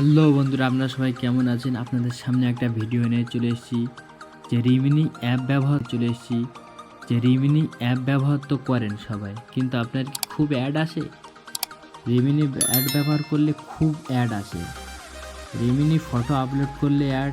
Hello বন্ধুরা, আপনারা সবাই কেমন আছেন? আপনাদের সামনে একটা ভিডিও নিয়ে চলে এসেছি, যে রিমিনি অ্যাপ ব্যবহার চলে এসেছি। যে রিমিনি অ্যাপ ব্যবহার তো করেন সবাই, কিন্তু আপনার খুব অ্যাড আসে? রিমিনি অ্যাড ব্যবহার করলে খুব অ্যাড আসে। রিমিনি ফটো আপলোড করলে অ্যাড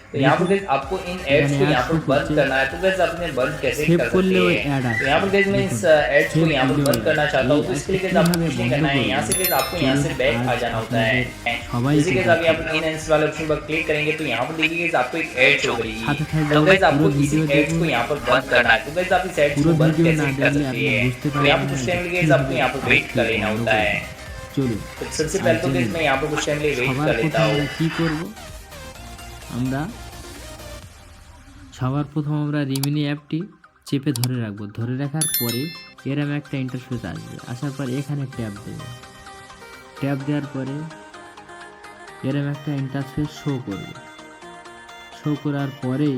तो यहाँ पर गैस आपको इन एड्स को यहाँ पर बंद करना है। तो गैस आपने बंद कैसे कर सकते हैं? तो यहाँ पर गैस मैं इस एड्स को यहाँ पर बंद करना चाहता हूँ। तो इसके लिए आपको कुछ नहीं करना है। यहाँ से आपको यहाँ से बैक आ जाना होता है। इसी के साथ आप इन एड्स वाले ऑप्शन पर क्लिक करेंगे तो यहाँ पर देखिए आपको एक एड शो करेगी तो गैस आपको इसी एड्स को यहाँ पर बंद करना है। तो गैस आप इस एड्स को बंद कैसे कर सकते हैं? यहाँ पर कुछ टाइम लगे आपको यहाँ पर वेट कर लेना होता है। चलो। सबसे पहले तो मैं यहाँ पर कुछ टाइम लिए वेट कर लेता हूँ। আমরা সবার প্রথম আমরা রিমিনি অ্যাপটি চেপে ধরে রাখব। ধরে রাখার পরে এরম একটা ইন্টারফেস আসবে। আসার পর এখানে ট্যাপ দেবে। ট্যাপ দেওয়ার পরে এরম একটা ইন্টারফেস শো করবে। শো করার পরেই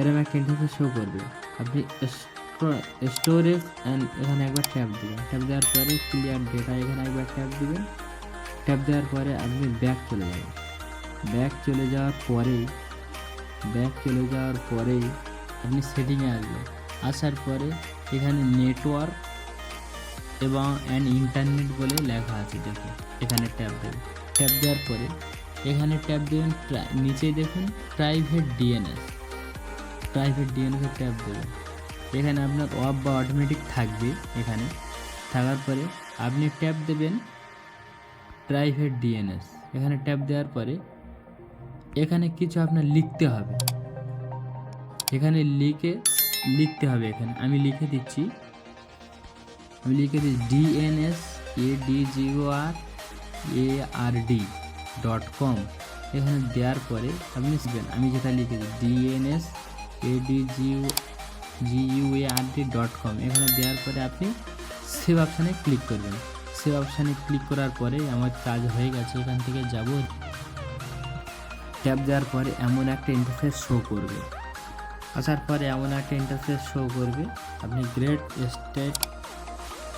এরম একটা ইন্টারফেস শো করবে। আপনি স্টোরেজ অ্যান্ড এখানে একবার ট্যাপ দেবেন। ট্যাপ দেওয়ার পরে ক্লিয়ার ডেটা এখানে একবার ট্যাপ দেবেন। ট্যাপ দেওয়ার পরে আপনি ব্যাক চলে যাবেন। ব্যাক চলে যাওয়ার পরেই ব্যাক চলে যাওয়ার পরেই আপনি সেটিংয়ে আসবেন। আসার পরে এখানে নেটওয়ার্ক এবং অ্যান্ড ইন্টারনেট বলে লেখা আছে দেখুন এখানে ট্যাপ দেবেন। ট্যাপ দেওয়ার পরে এখানে ট্যাপ দেবেন প্রা- নিচে দেখুন প্রাইভেট ডিএনএস প্রাইভেট ডিএনএসে ট্যাপ দেবেন। এখানে আপনার অফ বা অটোমেটিক থাকবে এখানে। থাকার পরে আপনি ট্যাপ দেবেন প্রাইভেট ডিএনএস এখানে ট্যাপ দেওয়ার পরে এখানে কিছু আপনার লিখতে হবে। এখানে লিখে, লিখতে হবে এখানে। আমি লিখে দিচ্ছি। আমি লিখে দিচ্ছি DNS A D G U R A R D dot com এখানে দেওয়ার পরে আপনি শিখবেন আমি যেটা লিখেছি DNS A D G U G U A R D dot com এখানে দেওয়ার পরে আপনি সেভ অপশানে ক্লিক করবেন। সেভ অপশানে ক্লিক করার পরে আমার কাজ হয়ে গেছে। এখান থেকে যাব ট্যাপ দেওয়ার পরে এমন একটা ইন্টারফেস শো করবে। আসার পরে এমন একটা ইন্টারফেস শো করবে, আপনি গ্রেট স্টেট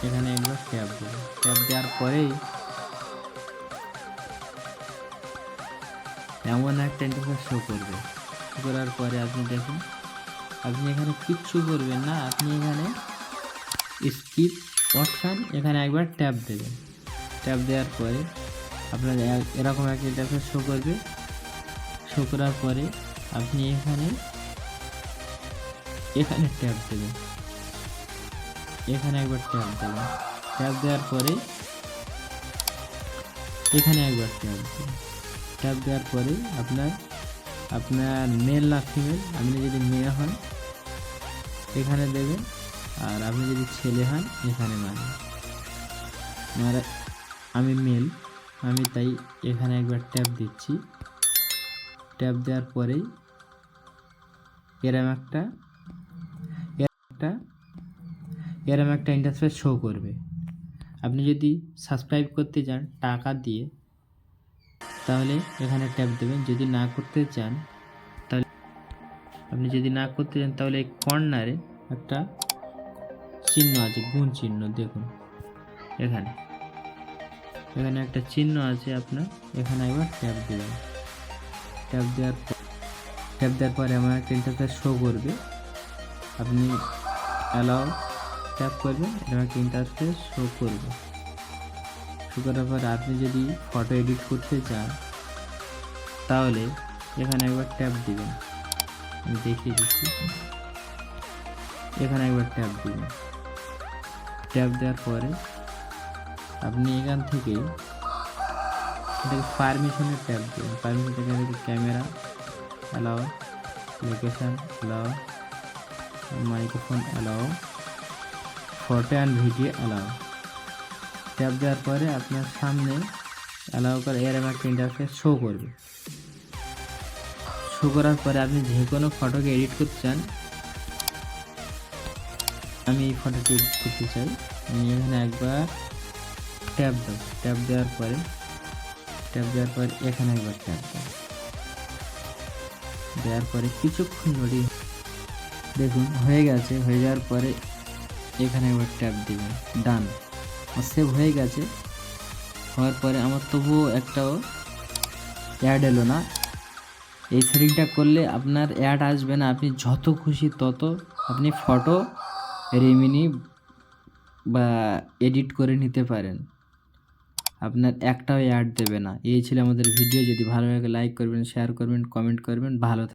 এখানে একবার ট্যাপ দেবেন। ট্যাপ দেওয়ার পরেই এমন একটা ইন্টারফেস শো করবে। করার পরে আপনি দেখুন, আপনি এখানে কিচ্ছু করবেন না, আপনি এখানে স্কিপ অপশান এখানে একবার ট্যাপ দেবেন। ট্যাপ দেওয়ার পরে আপনার এরকম একটা ইন্টারফেস শো করবে। শো করার পরে আপনি এখানে এখানে ট্যাপ দেবেন। এখানে একবার ট্যাপ দেবেন। ট্যাপ দেওয়ার পরে, এখানে একবার ট্যাপ দেবেন। ট্যাপ দেওয়ার পরে আপনার আপনার মেল না ফিমেল আপনি যদি মেয়ে হন, এখানে দেবেন। আর আপনি যদি ছেলে হন, এখানে মারবেন আর আমি মেল, আমি তাই এখানে একবার ট্যাপ দিচ্ছি। ট্যাপ দেওয়ার পরেই এরম একটা একটা, এরম একটা ইন্টারফেস শো করবে। আপনি যদি সাবস্ক্রাইব করতে চান টাকা দিয়ে, তাহলে এখানে ট্যাপ দেবেন। যদি না করতে চান, তাহলে আপনি যদি না করতে চান, তাহলে এই কর্নারে একটা চিহ্ন আছে, গুণ চিহ্ন, দেখুন, এখানে। এখানে একটা চিহ্ন আছে আপনার, এখানে একবার ট্যাপ দেবেন। ট্যাপ দেওয়ার ট্যাপ দেওয়ার পরে আমার একটা ইন্টারফেস শো করবে। আপনি অ্যালাউ ট্যাপ করবেন এরকম একটা ইন্টারফেস শো করবে। শো করার পরে আপনি যদি ফটো এডিট করতে চান, তাহলে এখানে একবার ট্যাপ দিবেন। আমি দেখিয়ে দিচ্ছি। এখানে একবার ট্যাপ দিবেন। ট্যাপ দেওয়ার পরে আপনি এখান থেকে এটাকে পারমিশনের ট্যাপ দেবেন পারমিশন থেকে camera allow location allow microphone allow photo and video allow tap দেওয়ার পরে আপনার সামনে অ্যালাউ করে এরকম একটা প্রিন্টারকে শো করবে। শো করার পরে আপনি যে কোনো ফটোকে এডিট করতে চান, আমি এই ফটোটি এডিট করতে চাই। আমি এখানে একবার ট্যাপ দেবো। ট্যাপ দেওয়ার পরে ট্যাপ দেওয়ার পরে এখানে একবার ট্যাপ দেবো দেওয়ার পরে কিছুক্ষণ নোটি দেখুন, হয়ে গেছে, হয়ে যাওয়ার পরে এখানে একবার ট্যাপ দিবেন। ডান সেভ হয়ে গেছে। হওয়ার পরে আমার তবুও একটাও অ্যাড এলো না। এই সেটিংটা করলে আপনার অ্যাড আসবে না। আপনি যত খুশি তত আপনি ফটো রেমিনি বা এডিট করে নিতে পারেন। আপনার একটাও অ্যাড দেবে না। এই ছিল আমাদের ভিডিও যদি ভালো লাগে লাইক করবেন শেয়ার করবেন কমেন্ট করবেন। ভালো।